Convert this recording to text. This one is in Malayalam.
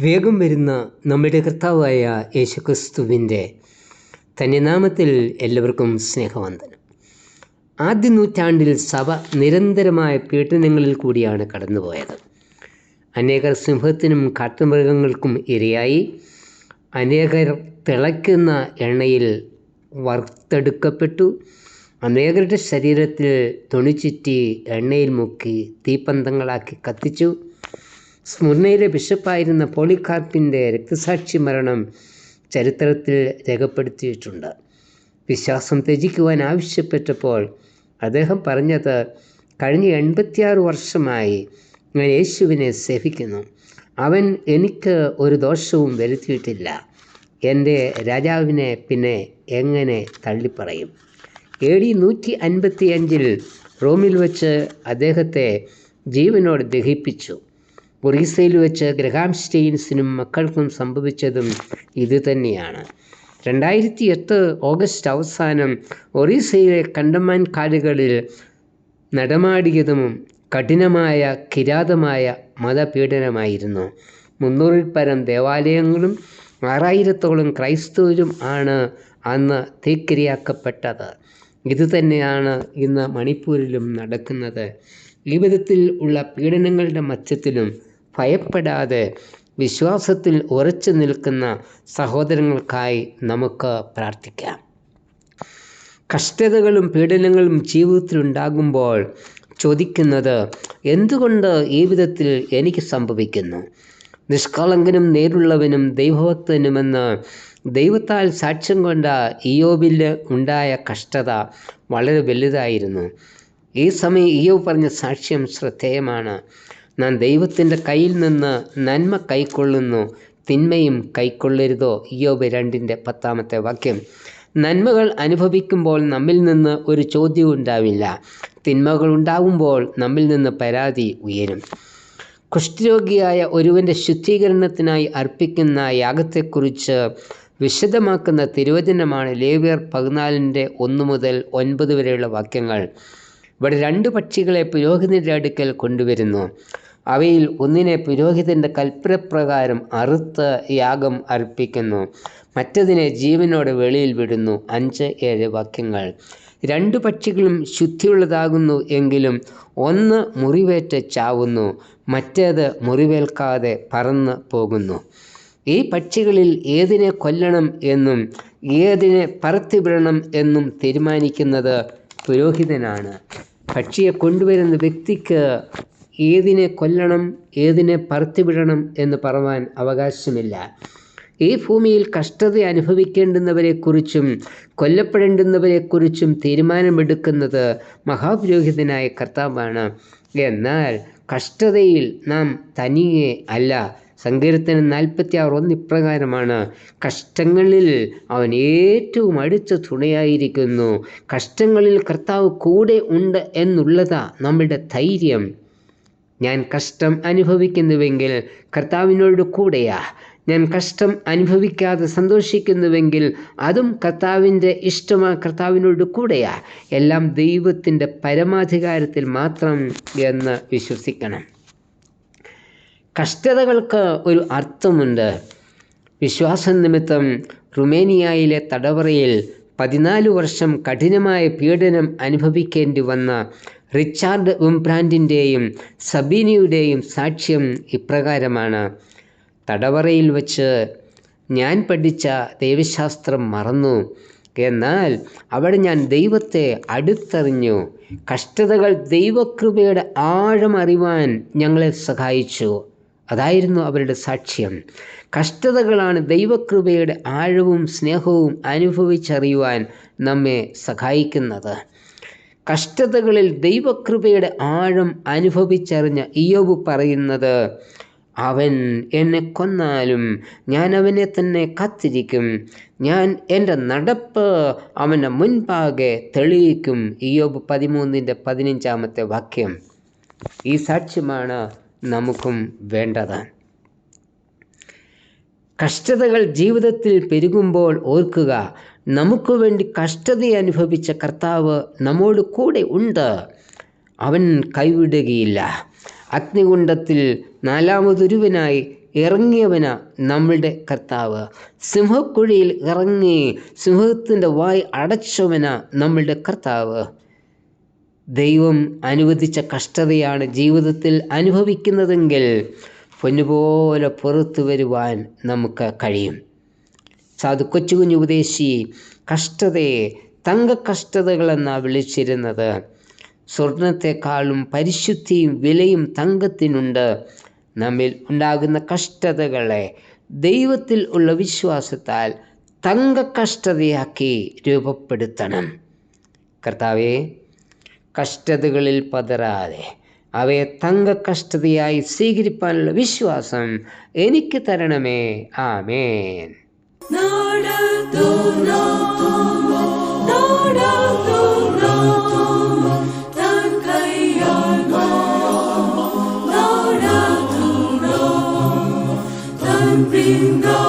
വേഗം വരുന്ന നമ്മുടെ കർത്താവായ യേശുക്രിസ്തുവിന്റെ തന്നെ നാമത്തിൽ എല്ലാവർക്കും സ്നേഹവന്ദനം. ആദ്യ നൂറ്റാണ്ടിൽ സഭ നിരന്തരമായ പീഡനങ്ങളിൽ കൂടിയാണ് കടന്നുപോയത്. അനേകർ സിംഹത്തിനും കാട്ടുമൃഗങ്ങൾക്കും ഇരയായി. അനേകർ തിളയ്ക്കുന്ന എണ്ണയിൽ വറുത്തെടുക്കപ്പെട്ടു. അനേകരുടെ ശരീരത്തിൽ തുണിച്ചുറ്റി എണ്ണയിൽ മുക്കി തീപ്പന്തങ്ങളാക്കി കത്തിച്ചു. സ്മുർണയിലെ ബിഷപ്പായിരുന്ന പോളികാർപ്പിന്റെ രക്തസാക്ഷി മരണം ചരിത്രത്തിൽ രേഖപ്പെടുത്തിയിട്ടുണ്ട്. വിശ്വാസം ത്യജിക്കുവാൻ ആവശ്യപ്പെട്ടപ്പോൾ അദ്ദേഹം പറഞ്ഞത് കഴിഞ്ഞ എൺപത്തിയാറ് വർഷമായി ഞാൻ യേശുവിനെ സേവിക്കുന്നു. അവൻ എനിക്ക് ഒരു ദോഷവും വരുത്തിയിട്ടില്ല. എന്റെ രാജാവിനെ പിന്നെ എങ്ങനെ തള്ളിപ്പറയും? എ ഡി നൂറ്റി അൻപത്തി അഞ്ചിൽ റോമിൽ വച്ച് അദ്ദേഹത്തെ ജീവനോട് ദഹിപ്പിച്ചു. ഒറീസയിൽ വെച്ച് ഗ്രഹാം സ്റ്റെയിൻസിനും മക്കൾക്കും സംഭവിച്ചതും ഇത് തന്നെയാണ്. രണ്ടായിരത്തി എട്ട് ഓഗസ്റ്റ് അവസാനം ഒറീസയിലെ കണ്ടമാൻ കാടുകളിൽ നടമാടിയതും കഠിനമായ കിരാതമായ മതപീഡനമായിരുന്നു. മുന്നൂറിൽ പരം ദേവാലയങ്ങളും ആറായിരത്തോളം ക്രൈസ്തവരും ആണ് അന്ന് തീക്കിരയാക്കപ്പെട്ടത് ഇതുതന്നെയാണ് ഇന്ന് മണിപ്പൂരിലും നടക്കുന്നത്. ഈ വിധത്തിൽ ഉള്ള പീഡനങ്ങളുടെ മധ്യത്തിലും ഭയപ്പെടാതെ വിശ്വാസത്തിൽ ഉറച്ചു നിൽക്കുന്ന സഹോദരങ്ങൾക്കായി നമുക്ക് പ്രാർത്ഥിക്കാം. കഷ്ടതകളും പീഡനങ്ങളും ജീവിതത്തിലുണ്ടാകുമ്പോൾ ചോദിക്കുന്നത് എന്തുകൊണ്ട് ഈ വിധത്തിൽ എനിക്ക് സംഭവിക്കുന്നു? നിഷ്കളങ്കനും നേരുള്ളവനും ദൈവഭക്തനുമെന്ന് ദൈവത്താൽ സാക്ഷ്യം കൊണ്ട ഇയോബിൽ ഉണ്ടായ കഷ്ടത വളരെ വലുതായിരുന്നു. ഈ സമയം ഇയോബ് പറഞ്ഞ സാക്ഷ്യം ശ്രദ്ധേയമാണ്. ഞാൻ ദൈവത്തിന്റെ കയ്യിൽ നിന്ന് നന്മ കൈക്കൊള്ളുന്നു തിന്മയും കൈക്കൊള്ളരുതോ? ഇയോബ് രണ്ടിന്റെ പത്താമത്തെ വാക്യം. നന്മകൾ അനുഭവിക്കുമ്പോൾ നമ്മിൽ നിന്ന് ഒരു ചോദ്യവും ഉണ്ടാവില്ല. തിന്മകൾ ഉണ്ടാകുമ്പോൾ നമ്മിൽ നിന്ന് പരാതി ഉയരും. കുഷ്ഠരോഗിയായ ഒരുവന്റെ ശുദ്ധീകരണത്തിനായി അർപ്പിക്കുന്ന യാഗത്തെക്കുറിച്ച് വിശദമാക്കുന്ന തിരുവചനമാണ് ലേവിയർ പതിനാലിന്റെ ഒന്ന് മുതൽ ഒൻപത് വരെയുള്ള വാക്യങ്ങൾ. ഇവിടെ രണ്ട് പക്ഷികളെ പുരോഹിതന്റെ അടുക്കൽ കൊണ്ടുവരുന്നു. അവയിൽ ഒന്നിനെ പുരോഹിതന്റെ കൽപ്പനപ്രകാരം അറുത്ത് യാഗം അർപ്പിക്കുന്നു. മറ്റതിനെ ജീവനോടെ വെളിയിൽ വിടുന്നു. അഞ്ച് ഏഴ് വാക്യങ്ങൾ. രണ്ട് പക്ഷികളും ശുദ്ധിയുള്ളതാകുന്നു എങ്കിലും ഒന്ന് മുറിവേറ്റ് ചാവുന്നു മറ്റേത് മുറിവേൽക്കാതെ പറന്ന് പോകുന്നു. ഈ പക്ഷികളിൽ ഏതിനെ കൊല്ലണം എന്നും ഏതിനെ പറത്തിവിടണം എന്നും തീരുമാനിക്കുന്നത് പുരോഹിതനാണ്. പക്ഷിയെ കൊണ്ടുവരുന്ന വ്യക്തിക്ക് ഏതിനെ കൊല്ലണം ഏതിനെ പറത്തിവിടണം എന്ന് പറവാൻ അവകാശമില്ല. ഈ ഭൂമിയിൽ കഷ്ടത അനുഭവിക്കേണ്ടുന്നവരെക്കുറിച്ചും കൊല്ലപ്പെടേണ്ടുന്നവരെക്കുറിച്ചും തീരുമാനമെടുക്കുന്നത് മഹാപുരോഹിതനായ കർത്താവാണ്. എന്നാൽ കഷ്ടതയിൽ നാം തനിയെ അല്ല. സങ്കീർത്തനം നാൽപ്പത്തി ആറ് ഒന്ന് ഇപ്രകാരമാണ് കഷ്ടങ്ങളിൽ അവൻ ഏറ്റവും അടുത്ത തുണയായിരിക്കുന്നു. കഷ്ടങ്ങളിൽ കർത്താവ് കൂടെ ഉണ്ട് എന്നുള്ളതാ നമ്മുടെ ധൈര്യം. ഞാൻ കഷ്ടം അനുഭവിക്കുന്നുവെങ്കിൽ കർത്താവിനോട് കൂടെയാ. ഞാൻ കഷ്ടം അനുഭവിക്കാതെ സന്തോഷിക്കുന്നുവെങ്കിൽ അതും കർത്താവിന്റെ ഇഷ്ടമാ കർത്താവിനോട് കൂടെയാ. എല്ലാം ദൈവത്തിന്റെ പരമാധികാരത്തിൽ മാത്രം എന്ന് വിശ്വസിക്കണം. കഷ്ടതകൾക്ക് ഒരു അർത്ഥമുണ്ട്. വിശ്വാസ നിമിത്തം റുമേനിയയിലെ തടവറയിൽ പതിനാല് വർഷം കഠിനമായ പീഡനം അനുഭവിക്കേണ്ടി വന്ന റിച്ചാർഡ് ഉംബ്രാൻഡിന്റെയും സബീനിയുടെയും സാക്ഷ്യം ഇപ്രകാരമാണ്. തടവറയിൽ വച്ച് ഞാൻ പഠിച്ച ദൈവശാസ്ത്രം മറന്നു. എന്നാൽ അവിടെ ഞാൻ ദൈവത്തെ അടുത്തറിഞ്ഞു. കഷ്ടതകൾ ദൈവകൃപയുടെ ആഴം അറിവാൻ ഞങ്ങളെ സഹായിച്ചു. അതായിരുന്നു അവരുടെ സാക്ഷ്യം. കഷ്ടതകളാണ് ദൈവകൃപയുടെ ആഴവും സ്നേഹവും അനുഭവിച്ചറിയുവാൻ നമ്മെ സഹായിക്കുന്നത്. കഷ്ടതകളിൽ ദൈവകൃപയുടെ ആഴം അനുഭവിച്ചറിഞ്ഞ ഇയോബ് പറയുന്നത് അവൻ എന്നെ കൊന്നാലും ഞാൻ അവനെ തന്നെ കത്തിരിക്കും. ഞാൻ എന്റെ നടപ്പ് അവന്റെ മുൻപാകെ തെളിയിക്കും. ഇയോബ് പതിമൂന്നിന്റെ പതിനഞ്ചാമത്തെ വാക്യം. ഈ സാക്ഷ്യമാണ് നമുക്കും വേണ്ടതാണ്. കഷ്ടതകൾ ജീവിതത്തിൽ പെരുകുമ്പോൾ ഓർക്കുക നമുക്ക് വേണ്ടി കഷ്ടത അനുഭവിച്ച കർത്താവ് നമ്മോട് കൂടെ ഉണ്ട്. അവൻ കൈവിടുകയില്ല. അഗ്നികുണ്ടത്തിൽ നാലാമതൊരുവനായി ഇറങ്ങിയവന നമ്മളുടെ കർത്താവ്. സിംഹക്കുഴിയിൽ ഇറങ്ങി സിംഹത്തിന്റെ വായ് അടച്ചവന നമ്മളുടെ കർത്താവ്. ദൈവം അനുവദിച്ച കഷ്ടതയാണ് ജീവിതത്തിൽ അനുഭവിക്കുന്നതെങ്കിൽ പൊന്നുപോലെ പുറത്തു വരുവാൻ നമുക്ക് കഴിയും. സാധു കൊച്ചുകുഞ്ഞു ഉപദേശി കഷ്ടതയെ കഷ്ടതകളെന്നാണ് വിളിച്ചിരുന്നത്. സ്വർണത്തെക്കാളും പരിശുദ്ധിയും വിലയും തങ്കത്തിനുണ്ട്. നമ്മിൽ ഉണ്ടാകുന്ന കഷ്ടതകളെ ദൈവത്തിൽ ഉള്ള വിശ്വാസത്താൽ തങ്ക കഷ്ടതയാക്കി രൂപപ്പെടുത്തണം. കർത്താവെ കഷ്ടതകളിൽ പതരാതെ അവയെ തങ്ക കഷ്ടതയായി സ്വീകരിക്കാനുള്ള വിശ്വാസം എനിക്ക് തരണമേ. ആമേൻ. Bring